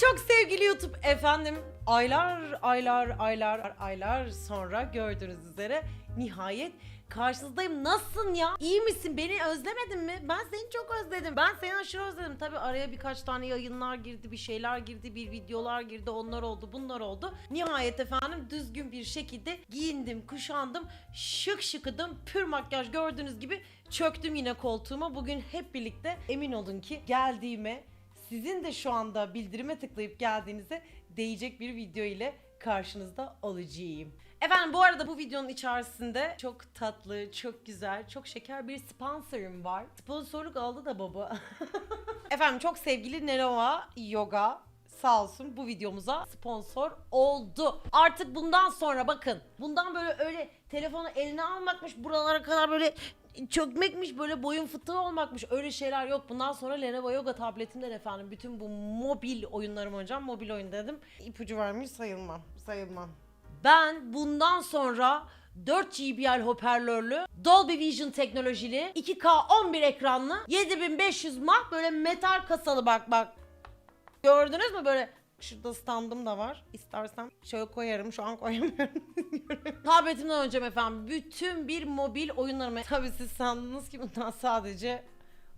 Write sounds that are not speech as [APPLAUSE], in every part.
çok sevgili YouTube efendim. Aylar aylar aylar aylar sonra gördüğünüz üzere nihayet karşınızdayım. Nasılsın ya? İyi misin? Beni özlemedin mi? Ben seni çok özledim. Ben seni aşırı özledim. Tabi araya birkaç tane yayınlar girdi, bir şeyler girdi, bir videolar girdi, onlar oldu, bunlar oldu. Nihayet efendim düzgün bir şekilde giyindim, kuşandım, şık şıkıdım, pür makyaj gördüğünüz gibi çöktüm yine koltuğuma. Bugün hep birlikte emin olun ki geldiğime sizin de şu anda bildirime tıklayıp geldiğinizde değecek bir video ile karşınızda olacağım. Efendim bu arada bu videonun içerisinde çok tatlı, çok güzel, çok şeker bir sponsorum var. Sponsorluk aldı da baba. [LAUGHS] Efendim çok sevgili Nerova Yoga sağ olsun bu videomuza sponsor oldu. Artık bundan sonra bakın bundan böyle öyle telefonu eline almakmış buralara kadar böyle çökmekmiş böyle boyun fıtığı olmakmış öyle şeyler yok. Bundan sonra Lenovo Yoga tabletimden efendim bütün bu mobil oyunlarım hocam mobil oyun dedim. İpucu vermiş sayılmam sayılmam. Ben bundan sonra 4 GBL hoparlörlü, Dolby Vision teknolojili, 2K 11 ekranlı, 7500 mAh böyle metal kasalı bak bak. Gördünüz mü böyle Şurada standım da var. İstersem şöyle koyarım. Şu an koyamıyorum. [LAUGHS] Tabletimden önce efendim bütün bir mobil oyunlarıma... Tabii siz sandınız ki bundan sadece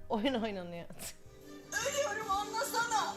oyun oynanıyor. [LAUGHS] Ölüyorum anlasana.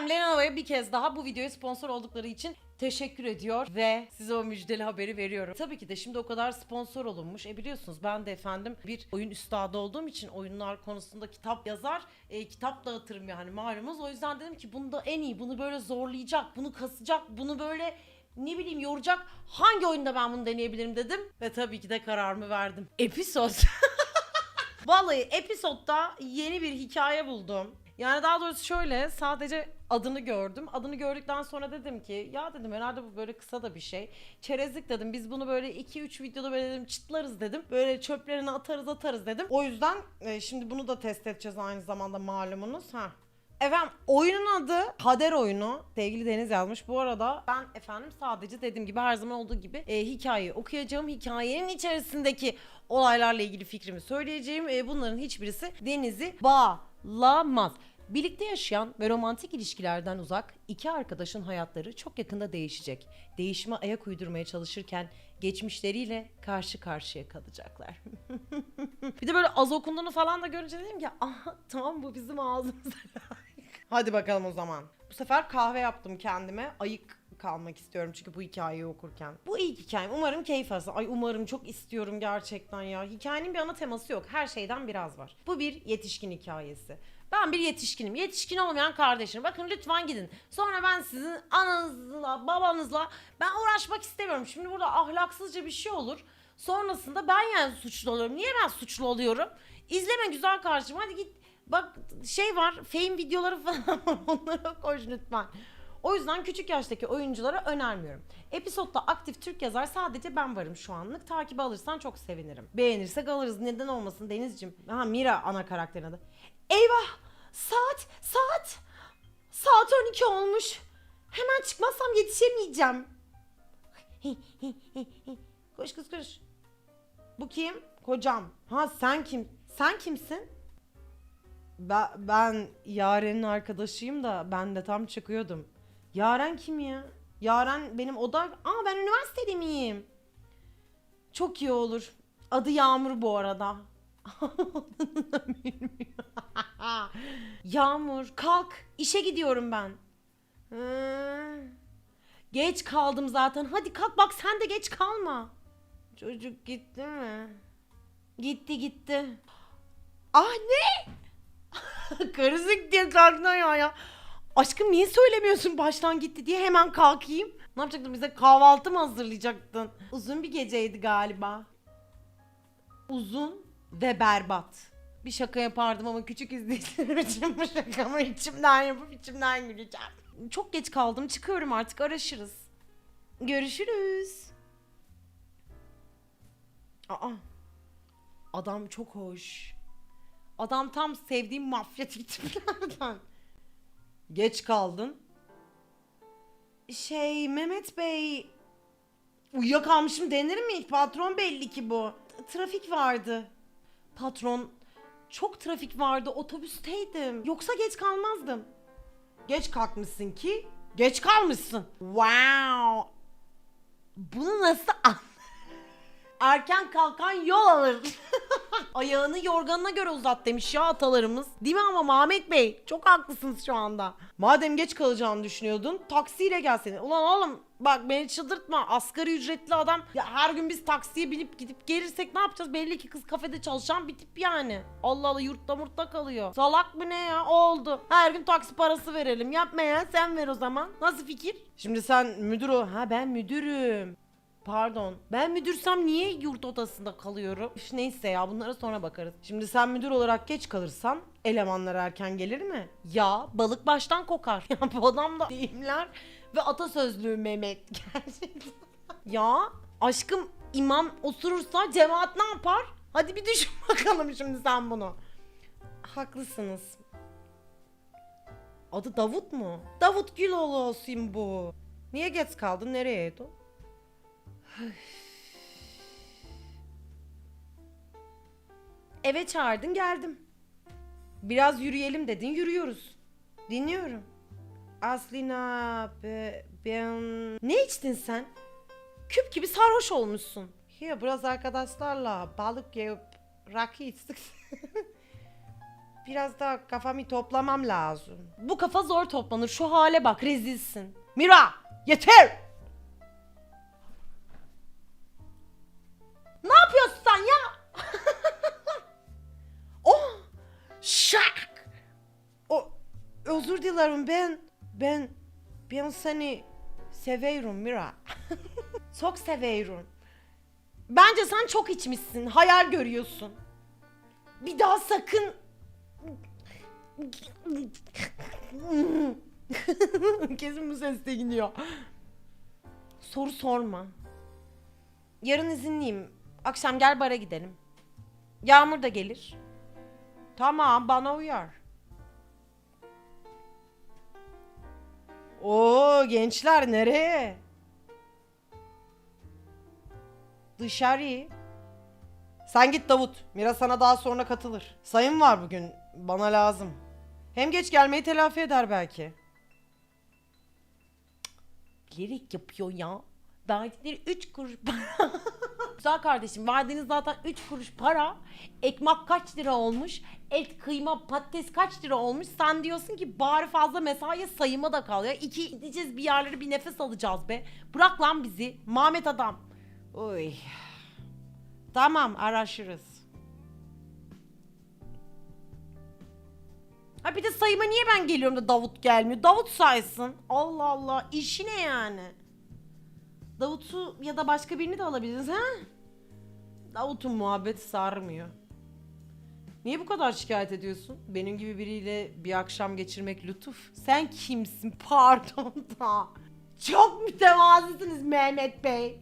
Efendim Lenovo'ya bir kez daha bu videoya sponsor oldukları için teşekkür ediyor ve size o müjdeli haberi veriyorum. Tabii ki de şimdi o kadar sponsor olunmuş. E biliyorsunuz ben de efendim bir oyun üstadı olduğum için oyunlar konusunda kitap yazar, e, kitap dağıtırım yani malumuz. O yüzden dedim ki bunda en iyi, bunu böyle zorlayacak, bunu kasacak, bunu böyle ne bileyim yoracak hangi oyunda ben bunu deneyebilirim dedim. Ve tabii ki de kararımı verdim. Episode. [LAUGHS] Vallahi episodda yeni bir hikaye buldum. Yani daha doğrusu şöyle sadece adını gördüm. Adını gördükten sonra dedim ki ya dedim herhalde bu böyle kısa da bir şey. Çerezlik dedim biz bunu böyle 2-3 videoda böyle dedim çıtlarız dedim. Böyle çöplerini atarız atarız dedim. O yüzden e, şimdi bunu da test edeceğiz aynı zamanda malumunuz. Ha. Efendim oyunun adı Kader oyunu. Sevgili Deniz yazmış. Bu arada ben efendim sadece dediğim gibi her zaman olduğu gibi e, hikayeyi okuyacağım. Hikayenin içerisindeki olaylarla ilgili fikrimi söyleyeceğim. E, bunların hiçbirisi Deniz'i bağlamaz. Birlikte yaşayan ve romantik ilişkilerden uzak iki arkadaşın hayatları çok yakında değişecek. Değişime ayak uydurmaya çalışırken geçmişleriyle karşı karşıya kalacaklar. [LAUGHS] bir de böyle az okunduğunu falan da görünce dedim ki aha tamam bu bizim ağzımıza. [LAUGHS] Hadi bakalım o zaman. Bu sefer kahve yaptım kendime. Ayık kalmak istiyorum çünkü bu hikayeyi okurken. Bu ilk hikayem. Umarım keyif alırsın. Ay umarım çok istiyorum gerçekten ya. Hikayenin bir ana teması yok. Her şeyden biraz var. Bu bir yetişkin hikayesi. Ben bir yetişkinim. Yetişkin olmayan kardeşim. Bakın lütfen gidin. Sonra ben sizin ananızla, babanızla ben uğraşmak istemiyorum. Şimdi burada ahlaksızca bir şey olur. Sonrasında ben yani suçlu oluyorum. Niye ben suçlu oluyorum? İzleme güzel kardeşim. Hadi git. Bak şey var. Fame videoları [LAUGHS] falan var. Onlara koş lütfen. O yüzden küçük yaştaki oyunculara önermiyorum. Episodda aktif Türk yazar sadece ben varım şu anlık. Takibi alırsan çok sevinirim. Beğenirsek alırız. Neden olmasın Deniz'cim? Ha Mira ana karakterin adı. Eyvah! Saat! Saat! Saat 12 olmuş. Hemen çıkmazsam yetişemeyeceğim. koş kız koş. Bu kim? Kocam. Ha sen kim? Sen kimsin? Ben, ben Yaren'in arkadaşıyım da ben de tam çıkıyordum. Yaren kim ya? Yaren benim oda... Aa ben üniversitede miyim? Çok iyi olur. Adı Yağmur bu arada. [LAUGHS] [LAUGHS] Yağmur kalk işe gidiyorum ben. Geç kaldım zaten. Hadi kalk bak sen de geç kalma. Çocuk gitti mi? Gitti gitti. Ah ne? [LAUGHS] Karısık diye kalktın ya ya. Aşkım niye söylemiyorsun baştan gitti diye hemen kalkayım. Ne yapacaktın bize kahvaltı mı hazırlayacaktın? Uzun bir geceydi galiba. Uzun ve berbat. Bir şaka yapardım ama küçük izleyiciler için bu şakamı içimden yapıp içimden güleceğim. Çok geç kaldım çıkıyorum artık araşırız. Görüşürüz. Aa. Adam çok hoş. Adam tam sevdiğim mafyatik tiplerden. Geç kaldın. Şey Mehmet Bey uyuyakalmışım denir mi? Patron belli ki bu. Trafik vardı. Patron çok trafik vardı otobüsteydim. Yoksa geç kalmazdım. Geç kalkmışsın ki geç kalmışsın. Wow. Bunu nasıl an- [LAUGHS] Erken kalkan yol alır. [LAUGHS] Ayağını yorganına göre uzat demiş ya atalarımız. Değil mi ama Mahmet Bey? Çok haklısınız şu anda. Madem geç kalacağını düşünüyordun taksiyle gelsene. Ulan oğlum bak beni çıldırtma. Asgari ücretli adam. Ya her gün biz taksiye binip gidip gelirsek ne yapacağız? Belli ki kız kafede çalışan bir tip yani. Allah Allah yurtta murtta kalıyor. Salak mı ne ya? Oldu. Her gün taksi parası verelim. Yapma ya sen ver o zaman. Nasıl fikir? Şimdi sen müdür ol. Ha ben müdürüm. Pardon. Ben müdürsem niye yurt odasında kalıyorum? Üf, neyse ya bunlara sonra bakarız. Şimdi sen müdür olarak geç kalırsan elemanlar erken gelir mi? Ya balık baştan kokar. [LAUGHS] Ya bu adam da deyimler ve atasözlüğü Mehmet. [LAUGHS] Gerçekten. ya aşkım imam osurursa cemaat ne yapar? Hadi bir düşün [LAUGHS] bakalım şimdi sen bunu. Haklısınız. Adı Davut mu? Davut Güloğlu olsun bu. Niye geç kaldın? Nereye Edo? Eve çağırdın geldim. Biraz yürüyelim dedin yürüyoruz. Dinliyorum. Aslina be- ben... Ne içtin sen? Küp gibi sarhoş olmuşsun. Ya biraz arkadaşlarla balık yiyip rakı içtik. [LAUGHS] biraz daha kafamı toplamam lazım. Bu kafa zor toplanır. Şu hale bak rezilsin. Mira yeter! Ne yapıyorsun sen ya? [LAUGHS] oh! Şak! O özür dilerim ben ben ben seni seviyorum Mira. [LAUGHS] çok seviyorum. Bence sen çok içmişsin. Hayal görüyorsun. Bir daha sakın [LAUGHS] Kesin bu ses de gidiyor. Soru sorma. Yarın izinliyim. Akşam gel bara gidelim. Yağmur da gelir. Tamam bana uyar. Oo gençler nereye? Dışarı. Sen git Davut. Mira sana daha sonra katılır. Sayım var bugün. Bana lazım. Hem geç gelmeyi telafi eder belki. Bilerek yapıyor ya. Verdikleri 3 kuruş para. [LAUGHS] Güzel kardeşim verdiğiniz zaten 3 kuruş para. Ekmek kaç lira olmuş? Et, kıyma, patates kaç lira olmuş? Sen diyorsun ki bari fazla mesaiye sayıma da kal ya. İki gideceğiz bir yerlere bir nefes alacağız be. Bırak lan bizi. Mahmet adam. Oy. Tamam araşırız. Ha bir de sayıma niye ben geliyorum da Davut gelmiyor? Davut saysın. Allah Allah. işi ne yani? Davut'u ya da başka birini de alabiliriz ha? Davut'un muhabbeti sarmıyor. Niye bu kadar şikayet ediyorsun? Benim gibi biriyle bir akşam geçirmek lütuf. Sen kimsin? [LAUGHS] Pardon da. Çok mütevazısınız Mehmet Bey.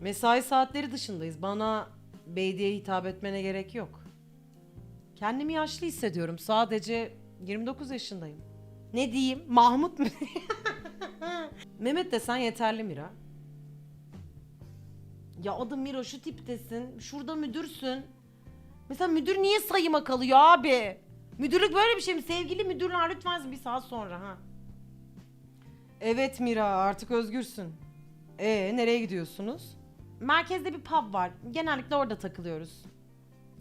Mesai saatleri dışındayız. Bana bey diye hitap etmene gerek yok. Kendimi yaşlı hissediyorum. Sadece 29 yaşındayım. Ne diyeyim? Mahmut mu? [LAUGHS] Mehmet desen yeterli Mira. Ya adı Mira şu tiptesin. Şurada müdürsün. Mesela müdür niye sayıma kalıyor abi? Müdürlük böyle bir şey mi? Sevgili müdürler lütfen bir saat sonra ha. Evet Mira artık özgürsün. Ee nereye gidiyorsunuz? Merkezde bir pub var. Genellikle orada takılıyoruz.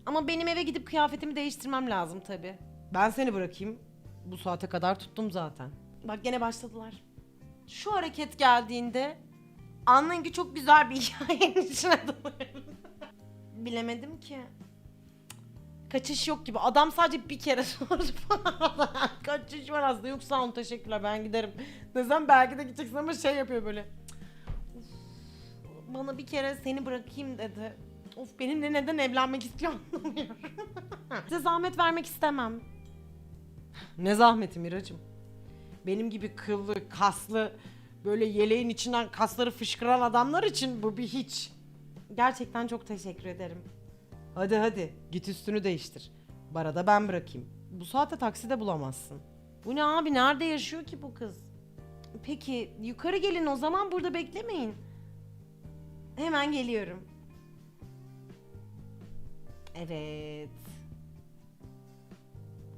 Ama benim eve gidip kıyafetimi değiştirmem lazım tabi. Ben seni bırakayım. Bu saate kadar tuttum zaten. Bak gene başladılar. Şu hareket geldiğinde anlayın ki çok güzel bir [LAUGHS] hikayenin içine dalıyorum. Bilemedim ki. Kaçış yok gibi. Adam sadece bir kere [LAUGHS] sordu falan. Kaçış var aslında. Yok sağ olun teşekkürler ben giderim. Desem belki de gideceksin ama şey yapıyor böyle. Bana bir kere seni bırakayım dedi. Of benimle neden evlenmek istiyor anlamıyorum. [LAUGHS] Size zahmet vermek istemem. Ne zahmeti Miracım? Benim gibi kıllı, kaslı, böyle yeleğin içinden kasları fışkıran adamlar için bu bir hiç. Gerçekten çok teşekkür ederim. Hadi hadi git üstünü değiştir. Barada ben bırakayım. Bu saate taksi de bulamazsın. Bu ne abi nerede yaşıyor ki bu kız? Peki yukarı gelin o zaman burada beklemeyin. Hemen geliyorum. Evet.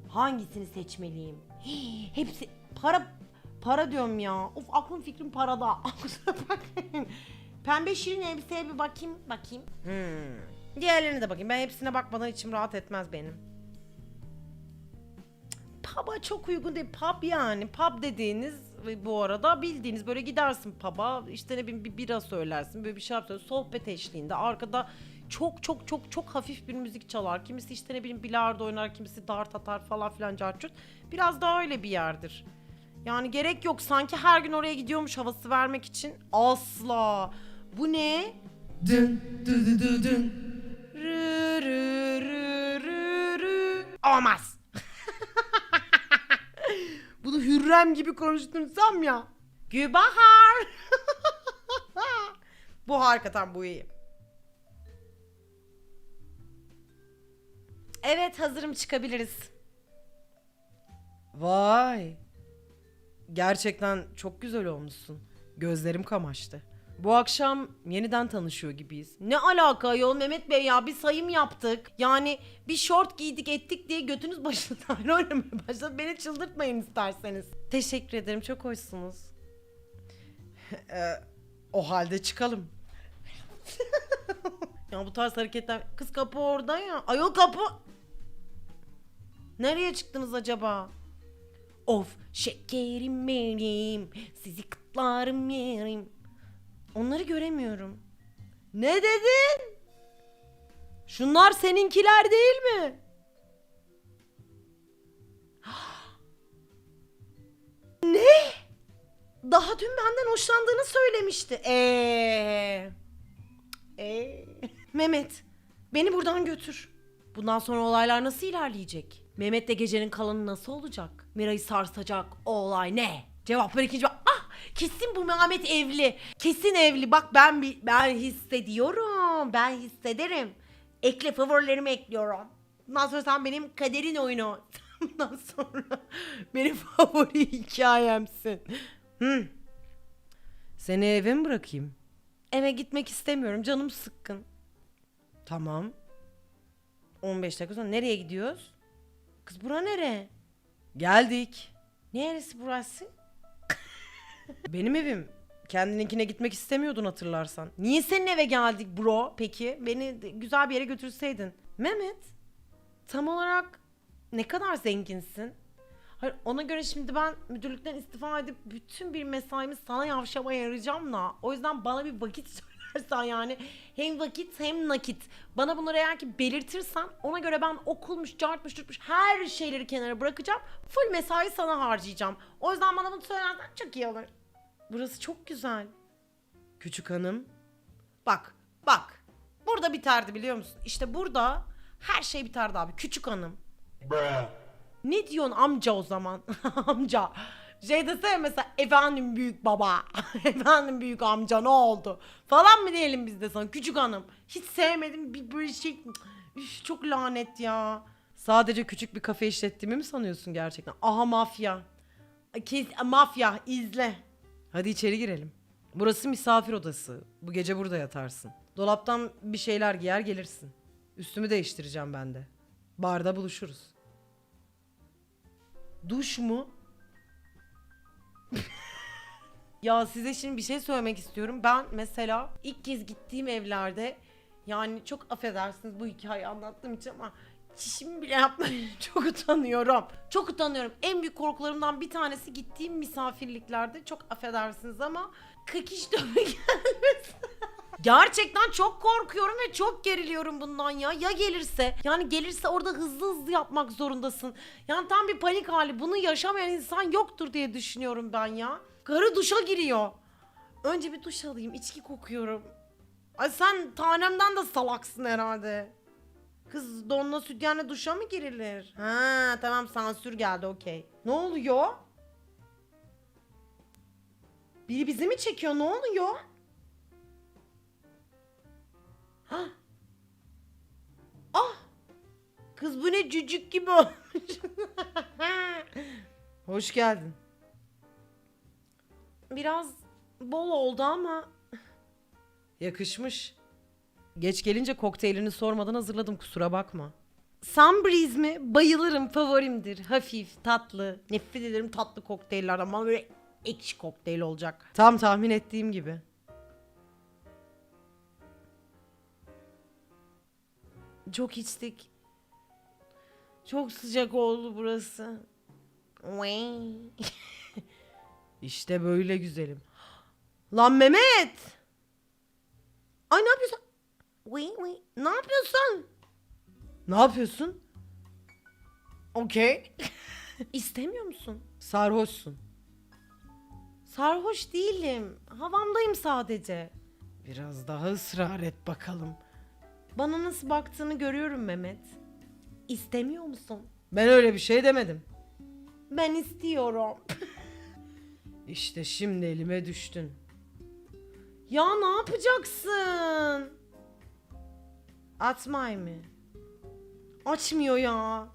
Hangisini seçmeliyim? Hii, [GASPS] hepsi para para diyorum ya. Of aklım fikrim parada. [LAUGHS] Kusura bakmayın. Pembe şirin elbiseye bir bakayım. Bakayım. Hmm. Diğerlerine de bakayım. Ben hepsine bakmadan içim rahat etmez benim. Pub'a çok uygun değil. Pub yani. Pub dediğiniz bu arada bildiğiniz böyle gidersin pub'a işte ne bileyim bir bira söylersin böyle bir şey yapıyorsun sohbet eşliğinde arkada çok çok çok çok hafif bir müzik çalar. Kimisi işte ne bileyim bilardo oynar, kimisi dart atar falan filan carçurt. Biraz daha öyle bir yerdir. Yani gerek yok sanki her gün oraya gidiyormuş havası vermek için. Asla. Bu ne? Dün dü dü dü dün. Rü rü rü rü rü. Olmaz. [LAUGHS] Bunu Hürrem gibi konuştursam ya. Gülbahar. [LAUGHS] bu hakikaten bu iyi. Evet hazırım çıkabiliriz. Vay. Gerçekten çok güzel olmuşsun. Gözlerim kamaştı. Bu akşam yeniden tanışıyor gibiyiz. Ne alaka yol Mehmet Bey ya bir sayım yaptık. Yani bir şort giydik ettik diye götünüz başına dair [LAUGHS] oynamaya başladı. Beni çıldırtmayın isterseniz. Teşekkür ederim çok hoşsunuz. [LAUGHS] Ee, o halde çıkalım. [LAUGHS] ya bu tarz hareketler... Kız kapı orada ya. Ayol kapı... Nereye çıktınız acaba? Of şekerim benim sizi kıtlarım yerim. Onları göremiyorum. Ne dedin? Şunlar seninkiler değil mi? [GASPS] ne? Daha dün benden hoşlandığını söylemişti. Eee. Eee. Mehmet, beni buradan götür. Bundan sonra olaylar nasıl ilerleyecek? Mehmet'le gecenin kalanı nasıl olacak? Mira'yı sarsacak o olay ne? Cevap ver ikinci. Ah kesin bu Mehmet evli. Kesin evli. Bak ben bi- ben hissediyorum. Ben hissederim. Ekle favorilerimi ekliyorum. Bundan sonra sen benim kaderin oyunu. [LAUGHS] Bundan sonra benim favori hikayemsin. Hı. Seni eve mi bırakayım? Eve gitmek istemiyorum. Canım sıkkın. Tamam. 15 dakika sonra nereye gidiyoruz? Kız bura nere? Geldik. Neresi burası? [LAUGHS] Benim evim. Kendininkine gitmek istemiyordun hatırlarsan. Niye senin eve geldik bro peki? Beni güzel bir yere götürseydin. Mehmet, tam olarak ne kadar zenginsin? Hayır ona göre şimdi ben müdürlükten istifa edip bütün bir mesaimi sana yavşamaya yarayacağım da. O yüzden bana bir vakit söylersen yani hem vakit hem nakit. Bana bunları eğer ki belirtirsen ona göre ben okulmuş, cartmış, tutmuş her şeyleri kenara bırakacağım. Full mesai sana harcayacağım. O yüzden bana bunu söylersen çok iyi olur. Burası çok güzel. Küçük hanım. Bak, bak. Burada biterdi biliyor musun? İşte burada her şey biterdi abi. Küçük hanım. Ne diyorsun amca o zaman? [LAUGHS] amca. Şey desene mesela efendim büyük baba. [LAUGHS] efendim büyük amca ne oldu? Falan mı diyelim biz de sana küçük hanım. Hiç sevmedim bir böyle şey. Üf, çok lanet ya. Sadece küçük bir kafe işlettiğimi mi sanıyorsun gerçekten? Aha mafya. Kes, mafya izle. Hadi içeri girelim. Burası misafir odası. Bu gece burada yatarsın. Dolaptan bir şeyler giyer gelirsin. Üstümü değiştireceğim ben de. Barda buluşuruz. Duş mu? Ya size şimdi bir şey söylemek istiyorum. Ben mesela ilk kez gittiğim evlerde yani çok affedersiniz bu hikayeyi anlattığım için ama çişimi bile yapmaya [LAUGHS] çok utanıyorum. Çok utanıyorum. En büyük korkularımdan bir tanesi gittiğim misafirliklerde çok affedersiniz ama kakiş dövme [LAUGHS] gelmesi. Gerçekten çok korkuyorum ve çok geriliyorum bundan ya. Ya gelirse? Yani gelirse orada hızlı hızlı yapmak zorundasın. Yani tam bir panik hali. Bunu yaşamayan insan yoktur diye düşünüyorum ben ya. Karı duşa giriyor. Önce bir duş alayım. içki kokuyorum. Ay sen tanemden de salaksın herhalde. Kız donla sütyenle duşa mı girilir? Ha tamam sansür geldi okey. Ne oluyor? Biri bizi mi çekiyor? Ne oluyor? Kız bu ne cücük gibi olmuş. [LAUGHS] Hoş geldin. biraz bol oldu ama yakışmış. Geç gelince kokteylini sormadan hazırladım kusura bakma. Sunbreeze mi? Bayılırım favorimdir. Hafif, tatlı. Nefret ederim tatlı kokteyllerden. Bana böyle ekşi kokteyl olacak. Tam tahmin ettiğim gibi. Çok içtik. Çok sıcak oldu burası. işte böyle güzelim. Lan Mehmet! Ay ne yapıyorsun? Ne yapıyorsun? Ne yapıyorsun? Okey. [LAUGHS] İstemiyor musun? Sarhoşsun. Sarhoş değilim. Havamdayım sadece. Biraz daha ısrar et bakalım. Bana nasıl baktığını görüyorum Mehmet. İstemiyor musun? Ben öyle bir şey demedim. Ben istiyorum. işte şimdi elime düştün. Ya ne yapacaksın? Atmay mı? Açmıyor ya.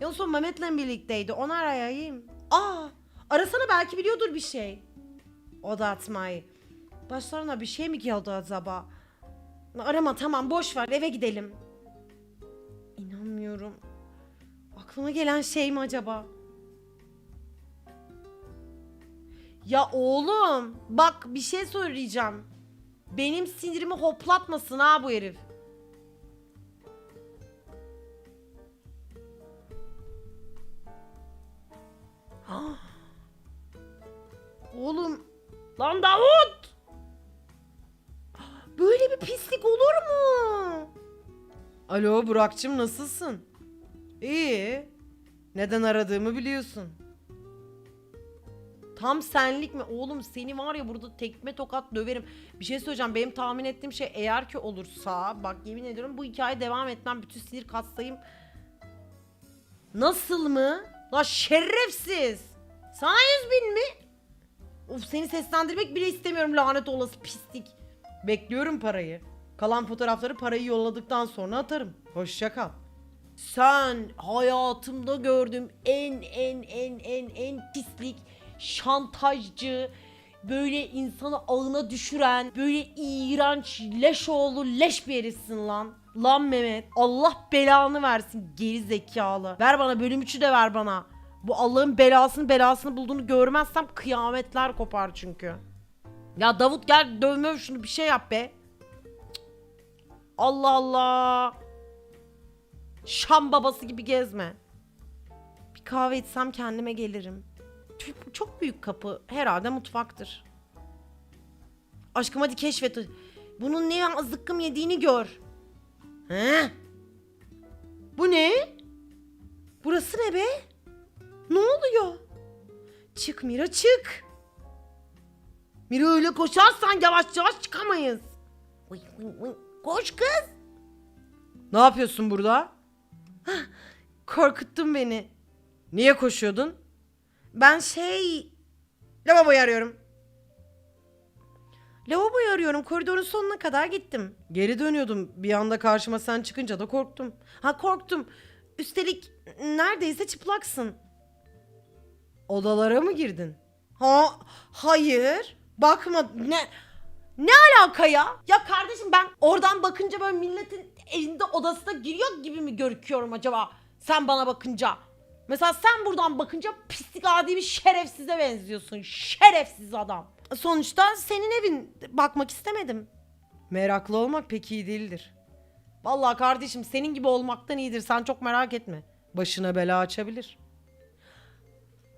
En son Mehmet'le birlikteydi. Onu arayayım. Aa, arasana belki biliyordur bir şey. O da atmayı. Başlarına bir şey mi geldi acaba? Arama tamam boş ver eve gidelim. İnanmıyorum. Aklıma gelen şey mi acaba? Ya oğlum bak bir şey söyleyeceğim. Benim sinirimi hoplatmasın ha bu herif. [GASPS] Oğlum lan Davut! [GASPS] Böyle bir pislik olur mu? Alo Burak'cığım nasılsın? İyi. Neden aradığımı biliyorsun. Tam senlik mi? Oğlum seni var ya burada tekme tokat döverim. Bir şey söyleyeceğim. Benim tahmin ettiğim şey eğer ki olursa bak yemin ediyorum bu hikaye devam etmem. Bütün sinir katsayım. Nasıl mı? La şerefsiz. Sana yüz bin mi? Of seni seslendirmek bile istemiyorum lanet olası pislik. Bekliyorum parayı. Kalan fotoğrafları parayı yolladıktan sonra atarım. Hoşça kal. Sen hayatımda gördüğüm en en en en en pislik şantajcı böyle insanı ağına düşüren böyle iğrenç leş oğlu leş bir herifsin lan. Lan Mehmet Allah belanı versin geri zekalı. Ver bana bölüm 3'ü de ver bana. Bu Allah'ın belasını belasını bulduğunu görmezsem kıyametler kopar çünkü. Ya Davut gel dövme şunu bir şey yap be. Allah Allah. Şam babası gibi gezme. Bir kahve içsem kendime gelirim. Çok, büyük kapı. Herhalde mutfaktır. Aşkım hadi keşfet. Bunun ne zıkkım yediğini gör. He? Bu ne? Burası ne be? Ne oluyor? Çık Mira çık. Mira öyle koşarsan yavaş yavaş çıkamayız. Vıy, vıy, vıy. Koş kız. Ne yapıyorsun burada? Hah, Korkuttun beni. Niye koşuyordun? Ben şey... Lavaboyu arıyorum. Lavaboyu arıyorum. Koridorun sonuna kadar gittim. Geri dönüyordum. Bir anda karşıma sen çıkınca da korktum. Ha korktum. Üstelik neredeyse çıplaksın. Odalara mı girdin? Ha hayır. Bakma ne ne alaka ya? Ya kardeşim ben oradan bakınca böyle milletin evinde odasına giriyor gibi mi görüküyorum acaba? Sen bana bakınca. Mesela sen buradan bakınca pislik adi bir şerefsize benziyorsun. Şerefsiz adam. Sonuçta senin evin bakmak istemedim. Meraklı olmak pek iyi değildir. Vallahi kardeşim senin gibi olmaktan iyidir. Sen çok merak etme. Başına bela açabilir.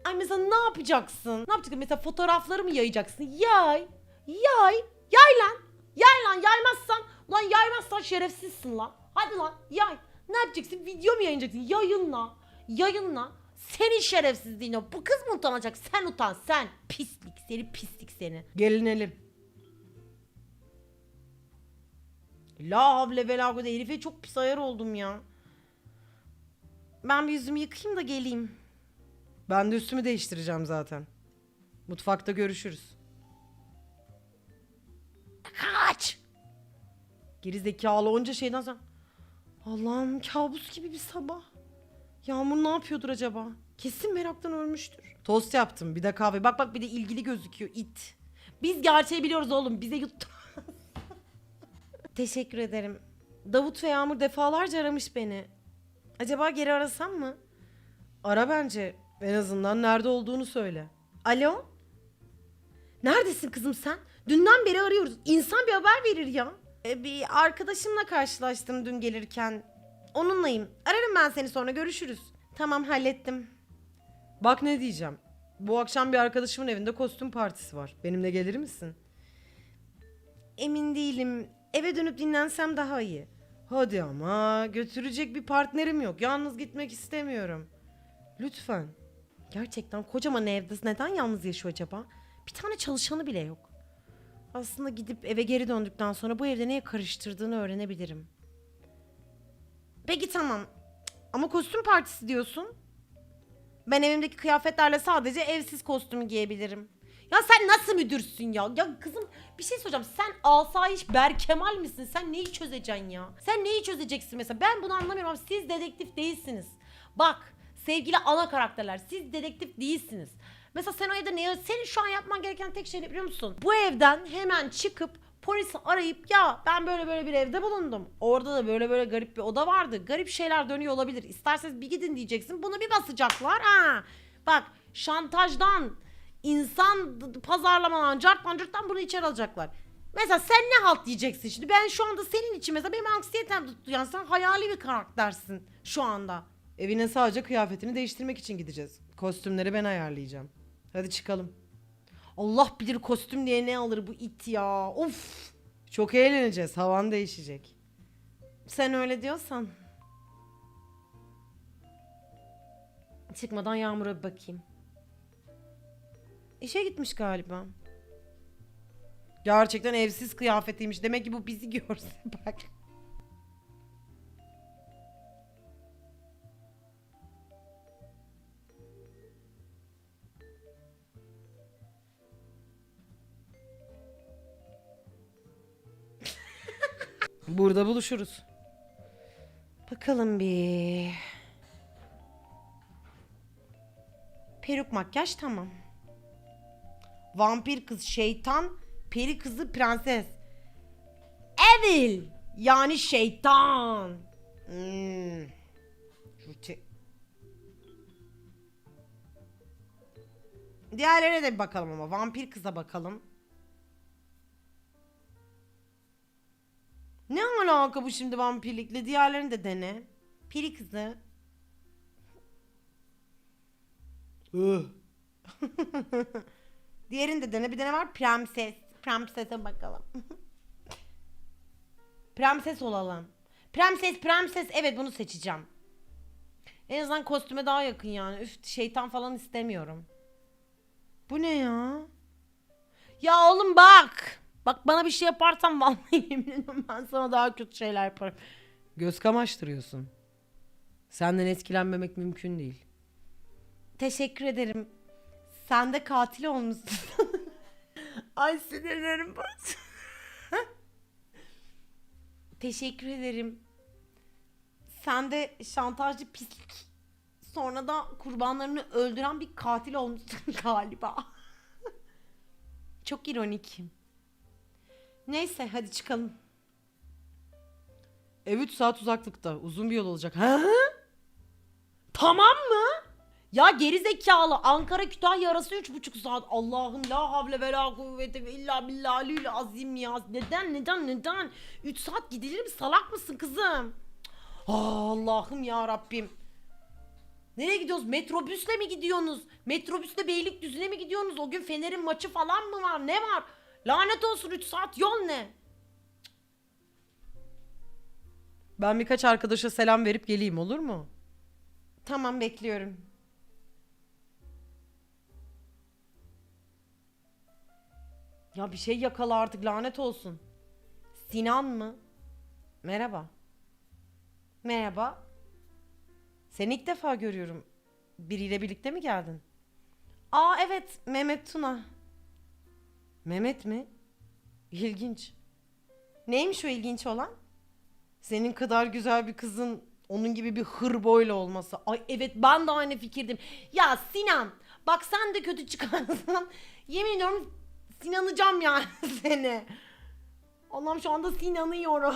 Ay mesela ne yapacaksın? Ne yapacaksın? Mesela fotoğrafları mı yayacaksın? Yay. Yay. Yay lan. Yay lan. Yaymazsan. Ulan yaymazsan şerefsizsin lan. Hadi lan yay. Ne yapacaksın? Video mu yayınlayacaksın? Yayınla. Yayınla. Senin şerefsizliğin o. Bu kız mı utanacak? Sen utan sen. Pislik seni pislik seni. Gelinelim. La havle ve la. Herife çok pis ayar oldum ya. Ben bir yüzümü yıkayayım da geleyim. Ben de üstümü değiştireceğim zaten. Mutfakta görüşürüz. Kaç! Geri zekalı onca şeyden sonra... Allah'ım kabus gibi bir sabah. Yağmur ne yapıyordur acaba? Kesin meraktan ölmüştür. Tost yaptım. Bir de kahve. Bak bak bir de ilgili gözüküyor. it. Biz gerçeği biliyoruz oğlum. Bize yuttu. [LAUGHS] Teşekkür ederim. Davut ve Yağmur defalarca aramış beni. Acaba geri arasam mı? Ara bence. En azından nerede olduğunu söyle. Alo? Neredesin kızım sen? Dünden beri arıyoruz. İnsan bir haber verir ya. E, bir arkadaşımla karşılaştım dün gelirken. Onunlayım. Ararım ben seni sonra görüşürüz. Tamam hallettim. Bak ne diyeceğim. Bu akşam bir arkadaşımın evinde kostüm partisi var. Benimle gelir misin? Emin değilim. Eve dönüp dinlensem daha iyi. Hadi ama götürecek bir partnerim yok. Yalnız gitmek istemiyorum. Lütfen. Gerçekten kocaman evde neden yalnız yaşıyor acaba? Bir tane çalışanı bile yok. Aslında gidip eve geri döndükten sonra bu evde neye karıştırdığını öğrenebilirim. Peki tamam. Ama kostüm partisi diyorsun. Ben evimdeki kıyafetlerle sadece evsiz kostüm giyebilirim. Ya sen nasıl müdürsün ya? Ya kızım bir şey soracağım. Sen asayiş Berkemal misin? Sen neyi çözeceksin ya? Sen neyi çözeceksin mesela? Ben bunu anlamıyorum ama siz dedektif değilsiniz. Bak sevgili ana karakterler siz dedektif değilsiniz. Mesela sen o evde ne senin şu an yapman gereken tek şey ne biliyor musun? Bu evden hemen çıkıp polisi arayıp ya ben böyle böyle bir evde bulundum. Orada da böyle böyle garip bir oda vardı. Garip şeyler dönüyor olabilir. İsterseniz bir gidin diyeceksin. Bunu bir basacaklar. Ha. Bak şantajdan, insan pazarlamadan, carttan curttan bunu içeri alacaklar. Mesela sen ne halt diyeceksin şimdi? Ben şu anda senin için mesela benim anksiyetem tuttu. Yani sen hayali bir karaktersin şu anda. Evine sadece kıyafetini değiştirmek için gideceğiz. Kostümleri ben ayarlayacağım. Hadi çıkalım. Allah bilir kostüm diye ne alır bu it ya. Of. Çok eğleneceğiz. Havan değişecek. Sen öyle diyorsan. Çıkmadan Yağmur'a bir bakayım. İşe gitmiş galiba. Gerçekten evsiz kıyafetiymiş. Demek ki bu bizi [LAUGHS] görse bak. Burada buluşuruz. Bakalım bir. Peruk makyaj tamam. Vampir kız şeytan, peri kızı prenses. Evil yani şeytan. Hmm. Diğerlerine de bir bakalım ama vampir kıza bakalım. Ne alaka bu şimdi vampirlikle? Diğerlerini de dene. Peri kızı. [LAUGHS] Diğerini de dene. Bir de ne var? Prenses. Prenses'e bakalım. [LAUGHS] Prenses olalım. Prenses, prenses. Evet bunu seçeceğim. En azından kostüme daha yakın yani. Üf şeytan falan istemiyorum. Bu ne ya? Ya oğlum bak. Bak bana bir şey yaparsan vallahi [LAUGHS] yemin ederim ben sana daha kötü şeyler yaparım. Göz kamaştırıyorsun. Senden etkilenmemek mümkün değil. Teşekkür ederim. Sen de katil olmuşsun. [LAUGHS] Ay sinirlerim bozuldu. [LAUGHS] Teşekkür ederim. Sen de şantajcı pislik. Sonra da kurbanlarını öldüren bir katil olmuşsun galiba. Çok ironik. Neyse hadi çıkalım. Ev 3 saat uzaklıkta. Uzun bir yol olacak. Ha? Tamam mı? Ya geri zekalı Ankara Kütahya arası 3,5 saat. Allah'ım la havle ve la kuvvete ve illa billahil azim ya. Neden neden neden? 3 saat gidilir mi? Salak mısın kızım? Aa, Allah'ım ya Rabbim. Nereye gidiyoruz? Metrobüsle mi gidiyorsunuz? Metrobüsle Beylikdüzü'ne mi gidiyorsunuz? O gün Fener'in maçı falan mı var? Ne var? Lanet olsun 3 saat yol ne? Ben birkaç arkadaşa selam verip geleyim olur mu? Tamam bekliyorum. Ya bir şey yakala artık lanet olsun. Sinan mı? Merhaba. Merhaba. Seni ilk defa görüyorum. Biriyle birlikte mi geldin? Aa evet Mehmet Tuna. Mehmet mi? İlginç. Neymiş o ilginç olan? Senin kadar güzel bir kızın onun gibi bir hır boyla olması. Ay evet ben de aynı fikirdim. Ya Sinan Bak sen de kötü çıkarsan [LAUGHS] yemin ediyorum sinanacağım yani [LAUGHS] seni. Allah'ım şu anda sinanıyorum.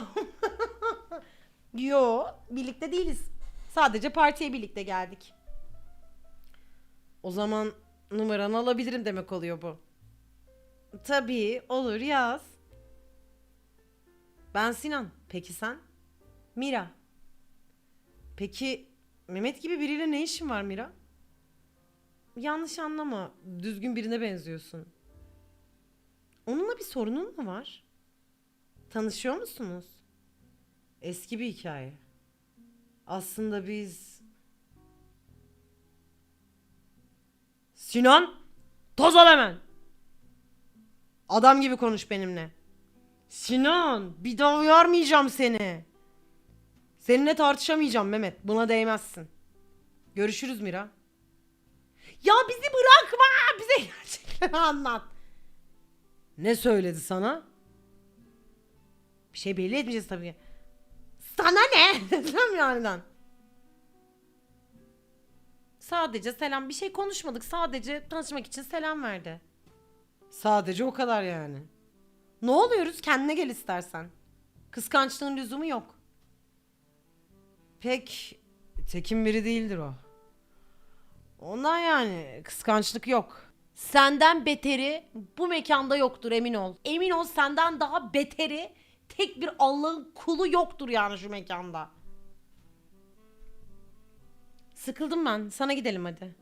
[LAUGHS] Yo birlikte değiliz. Sadece partiye birlikte geldik. O zaman numaranı alabilirim demek oluyor bu. Tabii olur yaz. Ben Sinan. Peki sen? Mira. Peki Mehmet gibi biriyle ne işin var Mira? Yanlış anlama. Düzgün birine benziyorsun. Onunla bir sorunun mu var? Tanışıyor musunuz? Eski bir hikaye. Aslında biz... Sinan! Toz al hemen! Adam gibi konuş benimle. Sinan! Bir daha uyarmayacağım seni. Seninle tartışamayacağım Mehmet. Buna değmezsin. Görüşürüz Mira. Ya bizi bırakma! Bize gerçekleri [LAUGHS] anlat. Ne söyledi sana? Bir şey belli etmeyeceğiz tabii. Sana ne? [LAUGHS] Dedim yani. Sadece selam. Bir şey konuşmadık. Sadece tanışmak için selam verdi. Sadece o kadar yani. Ne oluyoruz? Kendine gel istersen. Kıskançlığın lüzumu yok. Pek tekin biri değildir o. Ondan yani kıskançlık yok. Senden beteri bu mekanda yoktur emin ol. Emin ol senden daha beteri tek bir Allah'ın kulu yoktur yani şu mekanda. Sıkıldım ben. Sana gidelim hadi.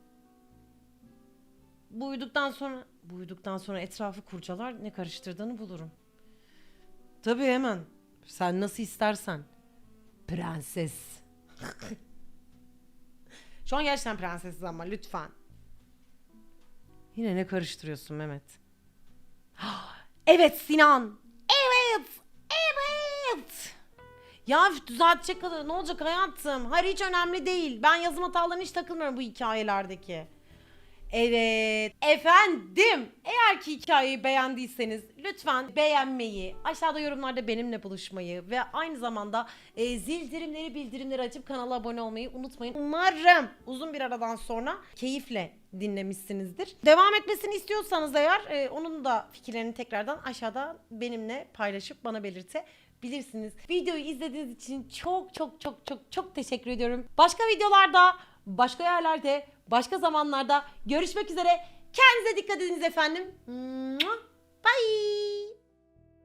Bu uyuduktan sonra bu uyuduktan sonra etrafı kurcalar ne karıştırdığını bulurum. Tabii hemen. Sen nasıl istersen. Prenses. [LAUGHS] Şu an gerçekten prensesiz ama lütfen. Yine ne karıştırıyorsun Mehmet? [GASPS] Evet Sinan. Evet. Evet. Ya düzeltecek kadar ne olacak hayatım? Hayır hiç önemli değil. Ben yazım hatalarına hiç takılmıyorum bu hikayelerdeki. Evet. Efendim. Eğer ki hikayeyi beğendiyseniz lütfen beğenmeyi, aşağıda yorumlarda benimle buluşmayı ve aynı zamanda e, zil dirimleri bildirimleri açıp kanala abone olmayı unutmayın. Umarım uzun bir aradan sonra keyifle dinlemişsinizdir. Devam etmesini istiyorsanız eğer e, onun da fikirlerini tekrardan aşağıda benimle paylaşıp bana belirtebilirsiniz. Videoyu izlediğiniz için çok çok çok çok çok teşekkür ediyorum. Başka videolarda, başka yerlerde, başka zamanlarda görüşmek üzere. Kendinize dikkat ediniz efendim. Bye.